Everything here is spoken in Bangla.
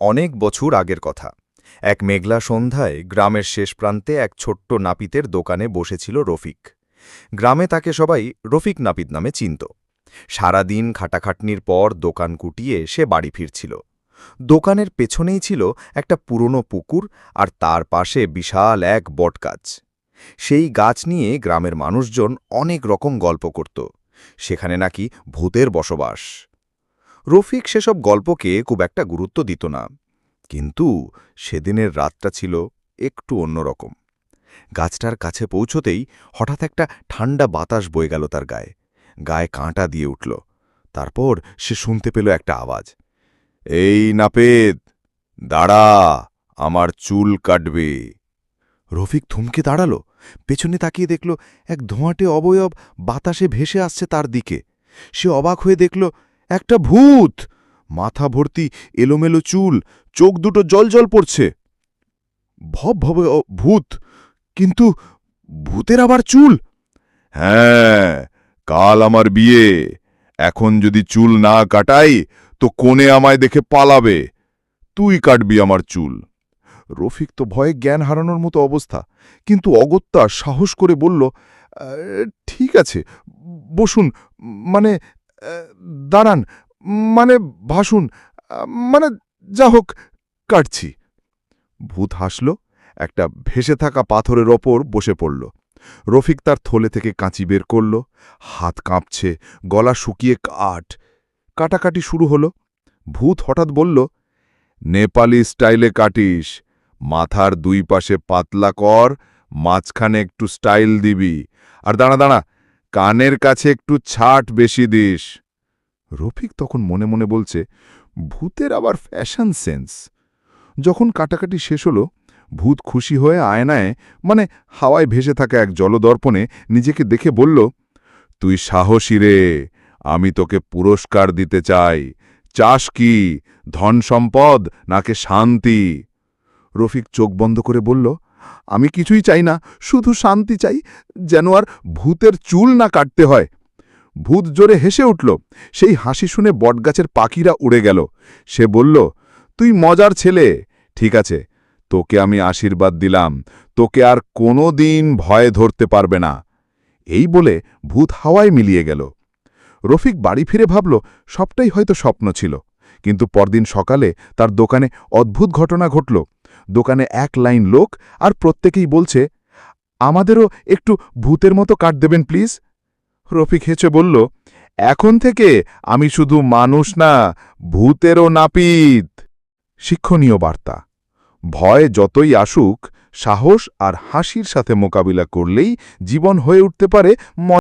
অনেক বছর আগের কথা। এক মেঘলা সন্ধ্যায় গ্রামের শেষ প্রান্তে এক ছোট্ট নাপিতের দোকানে বসেছিল রফিক। গ্রামে তাকে সবাই রফিক নাপিত নামে চিনত। সারাদিন খাটাখাটনির পর দোকান কুটিয়ে সে বাড়ি ফিরছিল। দোকানের পেছনেই ছিল একটা পুরনো পুকুর আর তার পাশে বিশাল এক বটগাছ। সেই গাছ নিয়ে গ্রামের মানুষজন অনেক রকম গল্প করত। সেখানে নাকি ভূতের বসবাস। রফিক সেসব গল্পকে খুব একটা গুরুত্ব দিত না। কিন্তু সেদিনের রাতটা ছিল একটু অন্যরকম। গাছটার কাছে পৌঁছতেই হঠাৎ একটা ঠান্ডা বাতাস বয়ে গেল তার গায়ে। গায়ে কাঁটা দিয়ে উঠল। তারপর সে শুনতে পেল একটা আওয়াজ। এই নাপেদ দাঁড়া, আমার চুল কাটবে। রফিক থমকে দাঁড়াল। পেছনে তাকিয়ে দেখল, এক ধোঁয়াটে অবয়ব বাতাসে ভেসে আসছে তার দিকে। সে অবাক হয়ে দেখল একটা ভূত। মাথা ভর্তি, এলোমেলো চুল, চোখ দুটো জল জল পড়ছে। ভব ভবে ভূত। কিন্তু ভূতের আবার চুল? হ্যাঁ কাল আমার বিয়ে। এখন যদি চুল না কাটাই, তো কোণে আমায় দেখে পালাবে? তুই কাটবি আমার চুল। রফিক তো ভয়ে জ্ঞান হারানোর মতো অবস্থা। কিন্তু অগত্যা সাহস করে বলল ঠিক আছে, বসুন। মানে দাঁড়ান মানে ভাসুন মানে যা হোক, কাটছি। ভূত হাসল, একটা ভেসে থাকা পাথরের ওপর বসে পড়ল। রফিক তার থলে থেকে কাঁচি বের করল, হাত কাঁপছে, গলা শুকিয়ে কাঠ। কাটাকাটি শুরু হল। ভূত হঠাৎ বলল, নেপালি স্টাইলে কাটিস, মাথার দুই পাশে পাতলা কর, মাঝখানে একটু স্টাইল দিবি। আর দাঁড়া দাঁড়া কানের কাছে একটু ছাট বেশি দিস। রফিক তখন মনে মনে বলছে, ভূতের আবার ফ্যাশন সেন্স যখন কাটাকাটি শেষ হলো, ভূত খুশি হয়ে আয়নায় মানে হাওয়ায় ভেসে থাকা এক জলদর্পণে নিজেকে দেখে বলল, তুই সাহসী রে, আমি তোকে পুরস্কার দিতে চাই। চাষ কি, ধন সম্পদ নাকে শান্তি? রফিক চোখ বন্ধ করে বলল আমি কিছুই চাই না, শুধু শান্তি চাই যেন আর ভূতের চুল না কাটতে হয়। ভূত জোরে হেসে উঠল, সেই হাসি শুনে বটগাছের পাখিরা উড়ে গেল। সে বলল, তুই মজার ছেলে, ঠিক আছে, তোকে আমি আশীর্বাদ দিলাম, তোকে আর কোনো দিন ভয়ে ধরতে পারবে না। এই বলে ভূত হাওয়ায় মিলিয়ে গেল। রফিক বাড়ি ফিরে ভাবল, সবটাই হয়তো স্বপ্ন ছিল, কিন্তু পরদিন সকালে তার দোকানে অদ্ভুত ঘটনা ঘটল। দোকানে এক লাইন লোক আর প্রত্যেকেই বলছে, আমাদেরও একটু ভূতের মতো কাট দেবেন, প্লিজ? রফিক হেঁচে বলল, এখন থেকে আমি শুধু মানুষ না, ভূতেরও নাপিত। শিক্ষণীয় বার্তা। ভয় যতই আসুক, সাহস আর হাসির সাথে মোকাবিলা করলেই জীবন হয়ে উঠতে পারে